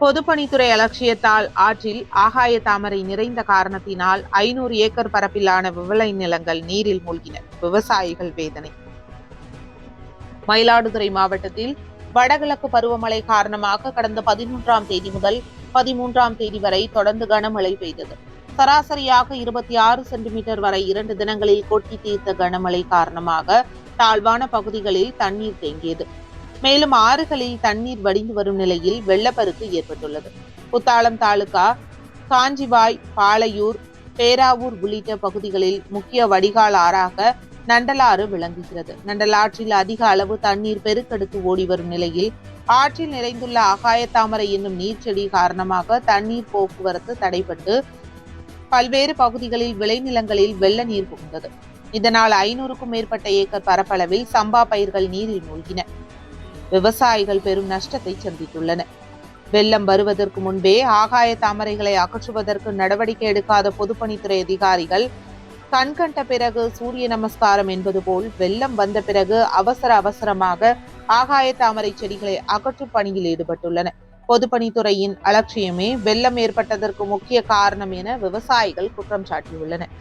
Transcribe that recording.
பொதுப்பணித்துறை அலட்சியத்தால் ஆற்றில் ஆகாய தாமரை நிறைந்த காரணத்தினால் ஐநூறு ஏக்கர் பரப்பிலான விவளை நிலங்கள் நீரில் மூழ்கின. விவசாயிகள் வேதனை. மயிலாடுதுறை மாவட்டத்தில் வடகிழக்கு பருவமழை காரணமாக கடந்த பதிமூன்றாம் தேதி முதல் பதிமூன்றாம் தேதி வரை தொடர்ந்து கனமழை பெய்தது. சராசரியாக இருபத்தி ஆறு சென்டிமீட்டர் வரை இரண்டு தினங்களில் கொட்டி தீர்த்த கனமழை காரணமாக தாழ்வான பகுதிகளில் தண்ணீர் தேங்கியது. மேலும் ஆறுகளில் தண்ணீர் வடிந்து வரும் நிலையில் வெள்ளப்பெருக்கு ஏற்பட்டுள்ளது. குத்தாலம் தாலுகா காஞ்சிவாய் பாளையூர் பேராவூர் உள்ளிட்ட பகுதிகளில் முக்கிய வடிகால் ஆறாக நண்டலாறு விளங்குகிறது. நண்டலாற்றில் அதிக அளவு தண்ணீர் பெருக்கெடுத்து ஓடி வரும் நிலையில் ஆற்றில் நிறைந்துள்ள அகாயத்தாமரை என்னும் நீர்ச்செடி காரணமாக தண்ணீர் போக்குவரத்து தடைபட்டு பல்வேறு பகுதிகளில் விளைநிலங்களில் வெள்ள நீர் புகுந்தது. இதனால் ஐநூறுக்கும் மேற்பட்ட ஏக்கர் பரப்பளவில் சம்பா பயிர்கள் நீரில் மூழ்கின. விவசாயிகள் பெரும் நஷ்டத்தை சந்தித்துள்ளனர் வெள்ளம் வருவதற்கு முன்பே ஆகாய தாமரைகளை அகற்றுவதற்கு நடவடிக்கை எடுக்காத பொதுப்பணித்துறை அதிகாரிகள் கண்கண்ட பிறகு சூரிய நமஸ்காரம் என்பது போல் வெள்ளம் வந்த பிறகு அவசர அவசரமாக ஆகாய தாமரை செடிகளை அகற்றும் பணியில் ஈடுபட்டுள்ளன. பொதுப்பணித்துறையின் அலட்சியமே வெள்ளம் ஏற்பட்டதற்கு முக்கிய காரணம் என விவசாயிகள் குற்றம் சாட்டியுள்ளனர்.